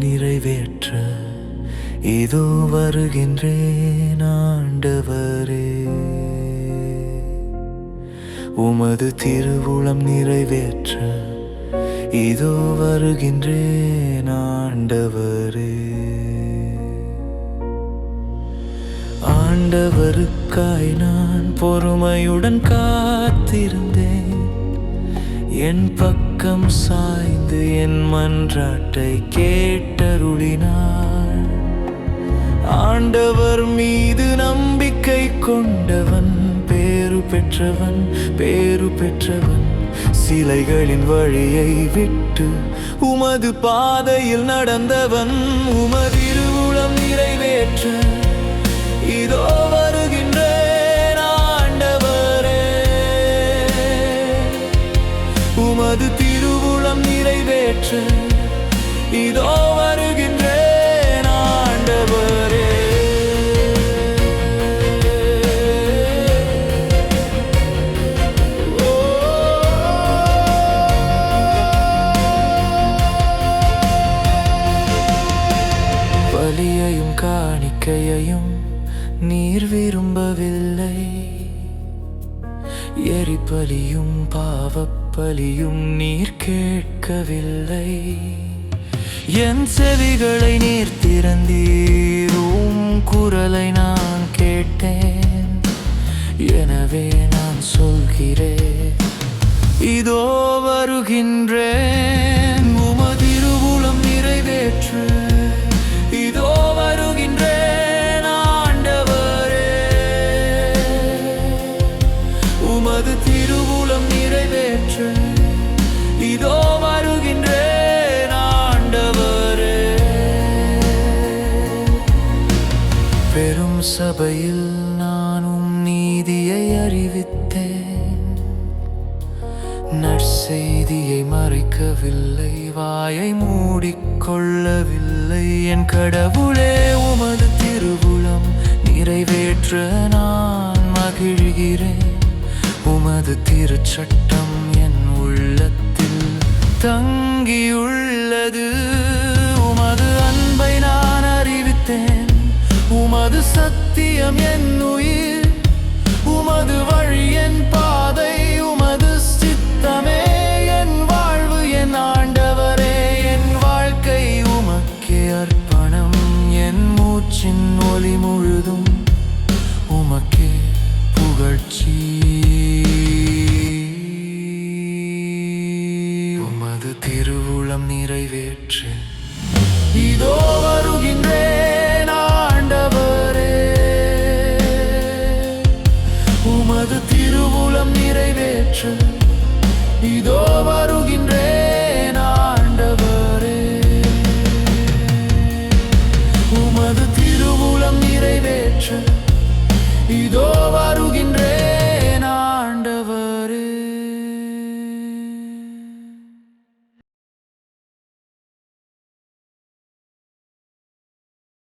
நிறைவேற்ற இதோ வருகின்றேன் ஆண்டவரே. உமது திருவுளம் நிறைவேற்ற இதோ வருகின்றேன் ஆண்டவரே. ஆண்டவருக்காய் நான் பொறுமையுடன் காத்திருந்தேன் என் பக்கம் சாய் சாய்ந்து என் மன்றாட்டை கேட்டருளினார் ஆண்டவர் மீது நம்பிக்கை கொண்டவன் பேரு பெற்றவன் பேரு பெற்றவன். சிலைகளின் வழியை விட்டு உமது பாதையில் நடந்தவன் உமதிருவுளம் நிறைவேற்ற இதோ வருகின்றேன் ஆண்டவரே. உமது நிறைவேற்று. இதோ வருகின்றேன் ஆண்டவரே. பலியையும் காணிக்கையையும் நீர் விரும்பவில்லை. எரிபலியும் பாவப்பலியும் நீர் கேட்கவில்லை. என் செவிகளை நீர் திறந்தீரும் குரலை நான் கேட்டேன். எனவே நான் சொல்கிறேன் இதோ வருகின்றேன். திருவுளம் நிறைவேற்ற. இதோ வருகின்றேன் ஆண்டவரே. பெரும் சபையில் நானும் நீதியை அறிவித்தேன். நற்செய்தியை மறைக்கவில்லை வாயை மூடிக்கொள்ளவில்லை. என் கடவுளே உமது திருவுளம் நிறைவேற்ற நான் மகிழ்கிறேன். உமது திருச்சட்டம் என் உள்ளத்தில் தங்கியுள்ளது. உமது அன்பை நான் அறிவித்தேன். உமது சத்தியம் என் உயிர். உமது வழி என் பாதை. உமது சித்தமே என் வாழ்வு. என் ஆண்டவரே என் வாழ்க்கை உமக்கே அர்ப்பணம். என் மூச்சின் ஒளி முழுதும் உமக்கே புகழ்ச்சி. உமது திருவுளம் நிறைவேற்ற. இதோ வருகின்றேன்.